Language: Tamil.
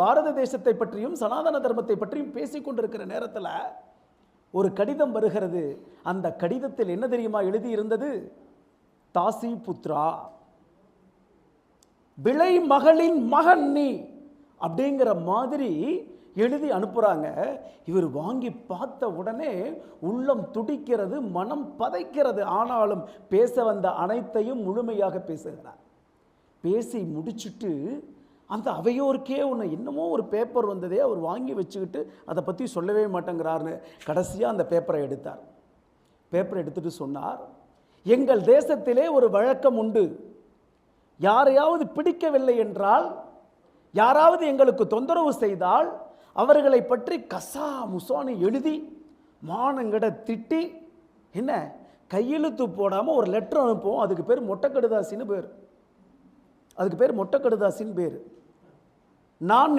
பாரத தேசத்தை பற்றியும் சனாதன தர்மத்தை பற்றியும் பேசிக்கொண்டிருக்கிற நேரத்தில் ஒரு கடிதம் வருகிறது. அந்த கடிதத்தில் என்ன தெரியுமா எழுதியிருந்தது? தாசி புத்ரா விளை மகளின் மகன் நீ அப்படிங்கிற மாதிரி எழுதி அனுப்புகிறாங்க இவர் வாங்கி பார்த்த உடனே உள்ளம் துடிக்கிறது மனம் பதைக்கிறது. ஆனாலும் பேச வந்த அனைத்தையும் முழுமையாக பேசுகிறார். பேசி முடிச்சுட்டு அந்த அவையோருக்கே ஒன்று என்னமோ ஒரு பேப்பர் வந்ததே அவர் வாங்கி வச்சுக்கிட்டு அதை பற்றி சொல்லவே மாட்டேங்கிறாருன்னு கடைசியாக அந்த பேப்பரை எடுத்தார். பேப்பரை எடுத்துகிட்டு சொன்னார் எங்கள் தேசத்திலே ஒரு வழக்கம் உண்டு. யாரையாவது பிடிக்கவில்லை என்றால் யாராவது எங்களுக்கு தொந்தரவு செய்தால் அவர்களை பற்றி கசா முசான்னு எழுதி மானங்கட திட்டி என்ன கையெழுத்து போடாமல் ஒரு லெட்டர் அனுப்புவோம். அதுக்கு பேர் மொட்டைக்கடுதாசின்னு பேர். அதுக்கு பேர் மொட்டைக்கடுதாசின்னு பேர். நான்